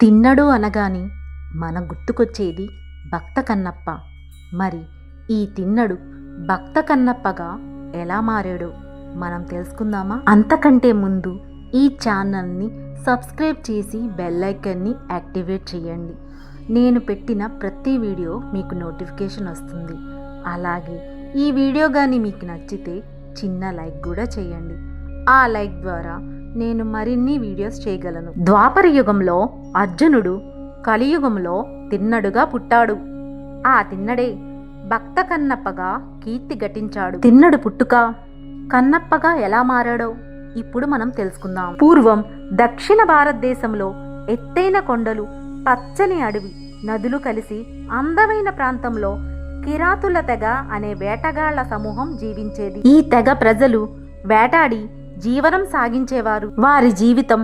తిన్నడు అనగానే మన గుర్తుకొచ్చేది భక్త కన్నప్ప. మరి ఈ తిన్నడు భక్త కన్నప్పగా ఎలా మారాడో మనం తెలుసుకుందామా? అంతకంటే ముందు ఈ ఛానల్ని సబ్స్క్రైబ్ చేసి బెల్ యాక్టివేట్ చేయండి. నేను పెట్టిన ప్రతి వీడియో మీకు నోటిఫికేషన్ వస్తుంది. అలాగే ఈ వీడియో కానీ మీకు నచ్చితే చిన్న లైక్ కూడా చేయండి. ఆ లైక్ ద్వారా నేను మరిన్ని వీడియోస్ చేయగలను. ద్వాపర యుగంలో అర్జునుడు కలియుగంలో తిన్నడుగా పుట్టాడు. ఆ తిన్నడే భక్త కన్నప్పగా కీర్తి గటించాడు తిన్నడు పుట్టుక కన్నప్పగా ఎలా మారాడో ఇప్పుడు మనం తెలుసుకుందాం. పూర్వం దక్షిణ భారతదేశంలో ఎత్తైన కొండలు పచ్చని అడవి నదులు కలిసి అందమైన ప్రాంతంలో కిరాతుల తెగ అనే వేటగాళ్ళ సమూహం జీవించేది. ఈ తెగ ప్రజలు వేటాడి జీవనం సాగించేవారు. వారి జీవితం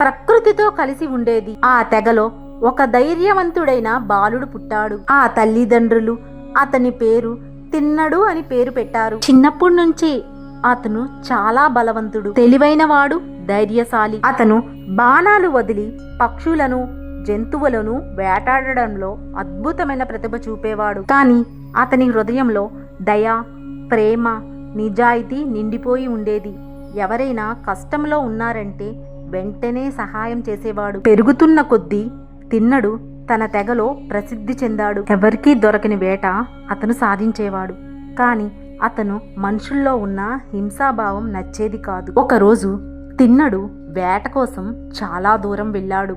ప్రకృతితో కలిసి ఉండేది. ఆ తెగలో ఒక ధైర్యవంతుడైన బాలుడు పుట్టాడు. ఆ తల్లిదండ్రులు అతని పేరు తిన్నడు అని పేరు పెట్టారు. చిన్నప్పటి నుంచి అతను చాలా బలవంతుడు. తెలివైనవాడు ధైర్యశాలి. అతను బాణాలు వదిలి పక్షులను జంతువులను వేటాడడంలో అద్భుతమైన ప్రతిభ చూపేవాడు. కానీ అతని హృదయంలో దయ ప్రేమ నిజాయితీ నిండిపోయి ఉండేది. ఎవరైనా కష్టంలో ఉన్నారంటే వెంటనే సహాయం చేసేవాడు. పెరుగుతున్న కొద్దీ తిన్నడు తన తెగలో ప్రసిద్ధి చెందాడు. ఎవరికీ దొరకని వేట అతను సాధించేవాడు. కానీ అతను మనుషుల్లో ఉన్న హింసాభావం నచ్చేది కాదు. ఒకరోజు తిన్నడు వేట కోసం చాలా దూరం వెళ్ళాడు.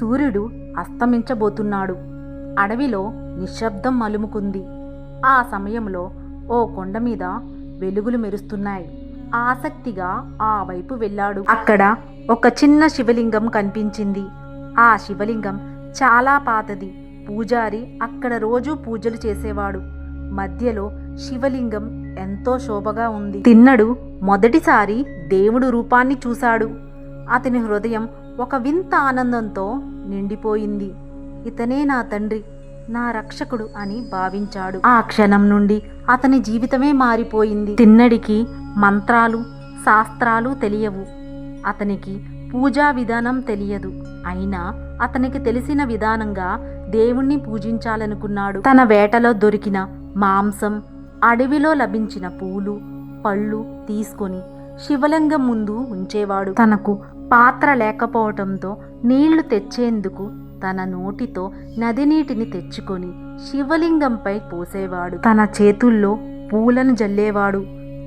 సూర్యుడు అస్తమించబోతున్నాడు. అడవిలో నిశ్శబ్దం మలుముకుంది ఆ సమయంలో ఓ కొండ మీద వెలుగులు మెరుస్తున్నాయి. ఆసక్తిగా ఆ వైపు వెళ్ళాడు. అక్కడ ఒక చిన్న శివలింగం కనిపించింది. ఆ శివలింగం చాలా పాతది. పూజారి అక్కడ రోజూ పూజలు చేసేవాడు. మధ్యలో శివలింగం ఎంతో శోభగా ఉంది. తిన్నడు మొదటిసారి దేవుడు రూపాన్ని చూశాడు. అతని హృదయం ఒక వింత ఆనందంతో నిండిపోయింది. ఇతనే నా తండ్రి. నా రక్షకుడు అని భావించాడు. ఆ క్షణం నుండి అతని జీవితమే మారిపోయింది. తిన్నడికి మంత్రాలు శాస్త్రాలు తెలియవు. అతనికి పూజా విధానం తెలియదు. అయినా అతనికి తెలిసిన విధానంగా దేవుణ్ణి పూజించాలనుకున్నాడు. తన వేటలో దొరికిన మాంసం అడవిలో లభించిన పూలు పళ్ళు తీసుకొని శివలింగం ముందు ఉంచేవాడు. తనకు పాత్ర లేకపోవటంతో నీళ్ళు తెచ్చేందుకు తన నోటితో నది నీటిని తెచ్చుకొని శివలింగంపై పోసేవాడు. తన చేతుల్లో పూలను జల్లేవాడు.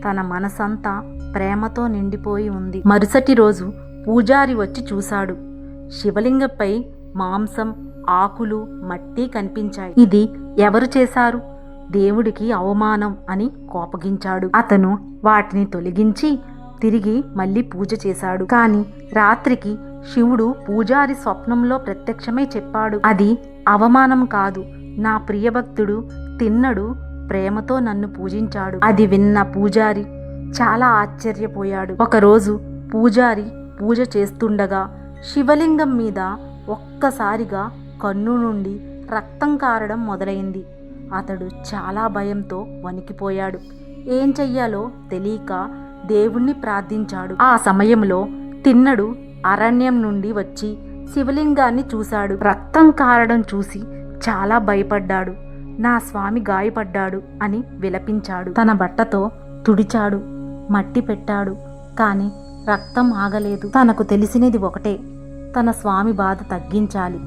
తన మనసంతా ప్రేమతో నిండిపోయి ఉంది. మరుసటి రోజు పూజారి వచ్చి చూశాడు. శివలింగంపై మాంసం ఆకులు మట్టి కనిపించాయి. ఇది ఎవరు చేశారు? దేవుడికి అవమానం అని కోపగించాడు. అతను వాటిని తొలగించి తిరిగి మళ్ళీ పూజ చేశాడు. కాని రాత్రికి శివుడు పూజారి స్వప్నంలో ప్రత్యక్షమై చెప్పాడు. అది అవమానం కాదు. నా ప్రియభక్తుడు తిన్నడు ప్రేమతో నన్ను పూజించాడు. అది విన్న పూజారి చాలా ఆశ్చర్యపోయాడు. ఒకరోజు పూజారి పూజ చేస్తుండగా శివలింగం మీద ఒక్కసారిగా కన్ను నుండి రక్తం కారడం మొదలైంది. అతడు చాలా భయంతో వణికిపోయాడు. ఏం చెయ్యాలో తెలియక దేవుణ్ణి ప్రార్థించాడు. ఆ సమయంలో తిన్నడు అరణ్యం నుండి వచ్చి శివలింగాన్ని చూశాడు. రక్తం కారడం చూసి చాలా భయపడ్డాడు. నా స్వామి గాయపడ్డాడు అని విలపించాడు. తన బట్టతో తుడిచాడు మట్టి పెట్టాడు కాని రక్తం ఆగలేదు. తనకు తెలిసినది ఒకటే తన స్వామి బాధ తగ్గించాలి.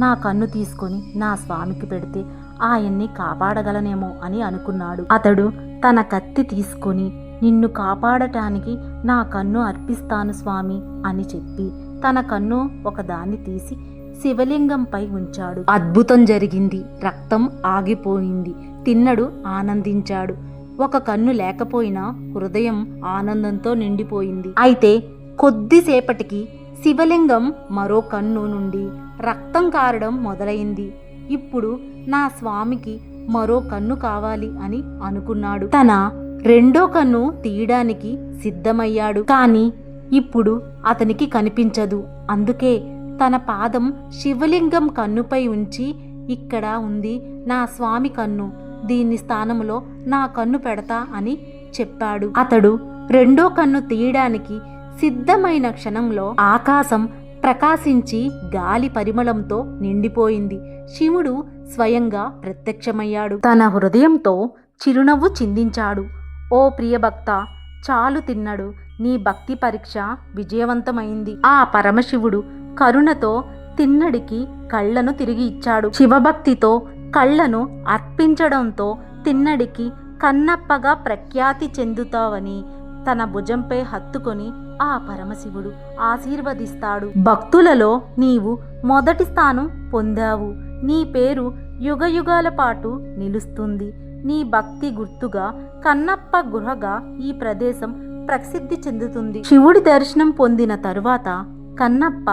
నా కన్ను తీసుకొని నా స్వామికి పెడితే ఆయన్ని కాపాడగలనేమో అని అనుకున్నాడు. అతడు తన కత్తి తీసుకొని నిన్ను కాపాడటానికి నా కన్ను అర్పిస్తాను స్వామి అని చెప్పి తన కన్ను ఒకదాన్ని తీసి శివలింగంపై ఉంచాడు. అద్భుతం జరిగింది. రక్తం ఆగిపోయింది. తిన్నడు ఆనందించాడు. ఒక కన్ను లేకపోయినా హృదయం ఆనందంతో నిండిపోయింది. అయితే కొద్దిసేపటికి శివలింగం మరో కన్ను నుండి రక్తం కారడం మొదలైంది. ఇప్పుడు నా స్వామికి మరో కన్ను కావాలి అని అనుకున్నాడు. తన రెండో కన్ను తీయడానికి సిద్ధమయ్యాడు. కానీ ఇప్పుడు అతనికి కనిపించదు. అందుకే తన పాదం శివలింగం కన్నుపై ఉంచి ఇక్కడ ఉంది నా స్వామి కన్ను. దీని స్థానంలో నా కన్ను పెడతా అని చెప్పాడు. అతడు రెండో కన్ను తీయడానికి సిద్ధమైన క్షణంలో ఆకాశం ప్రకాశించి గాలి పరిమళంతో నిండిపోయింది. శివుడు స్వయంగా ప్రత్యక్షమయ్యాడు. తన హృదయంతో చిరునవ్వు చిందించాడు. ఓ ప్రియభక్త చాలు తిన్నడు. నీ భక్తి పరీక్ష విజయవంతమైంది. ఆ పరమశివుడు కరుణతో తిన్నడికి కళ్ళను తిరిగి ఇచ్చాడు. శివభక్తితో కళ్ళను అర్పించడంతో తిన్నడికి కన్నప్పగా ప్రఖ్యాతి చెందుతావని తన భుజంపై హత్తుకొని ఆ పరమశివుడు ఆశీర్వదిస్తాడు. భక్తులలో నీవు మొదటి స్థానం పొందావు. నీ పేరు యుగయుగాల పాటు నిలుస్తుంది. నీ భక్తి గుర్తుగా కన్నప్ప గుహగా ఈ ప్రదేశం ప్రసిద్ధి చెందుతుంది. శివుడి దర్శనం పొందిన తరువాత కన్నప్ప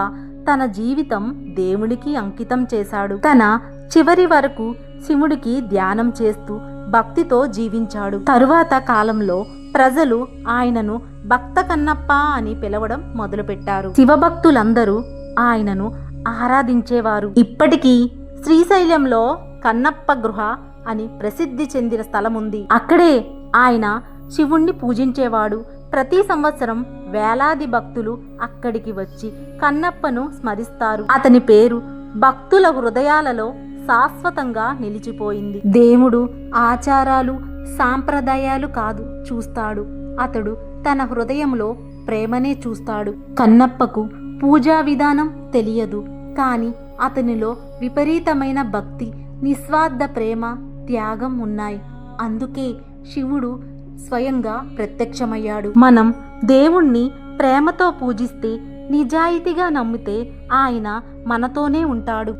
తన జీవితం దేవుడికి అంకితం చేశాడు. తన చివరి వరకు శివుడికి ధ్యానం చేస్తూ భక్తితో జీవించాడు. తరువాత కాలంలో ప్రజలు ఆయనను భక్త కన్నప్ప అని పిలవడం మొదలుపెట్టారు. శివభక్తులందరూ ఆయనను ఆరాధించేవారు. ఇప్పటికీ శ్రీశైలంలో కన్నప్ప గృహ అని ప్రసిద్ధి చెందిన స్థలం ఉంది అక్కడే ఆయన శివుణ్ణి పూజించేవాడు. ప్రతి సంవత్సరం వేలాది భక్తులు అక్కడికి వచ్చి కన్నప్పను స్మరిస్తారు. అతని పేరు భక్తుల హృదయాలలో శాశ్వతంగా నిలిచిపోయింది. దేవుడు ఆచారాలు సాంప్రదాయాలు కాదు చూస్తాడు. అతడు తన హృదయంలో ప్రేమనే చూస్తాడు. కన్నప్పకు పూజా విధానం తెలియదు. కానీ అతనిలో విపరీతమైన భక్తి నిస్వార్థ ప్రేమ త్యాగం ఉన్నాయి అందుకే శివుడు స్వయంగా ప్రత్యక్షమయ్యాడు. మనం దేవుణ్ణి ప్రేమతో పూజిస్తే నిజాయితీగా నమ్మితే ఆయన మనతోనే ఉంటాడు.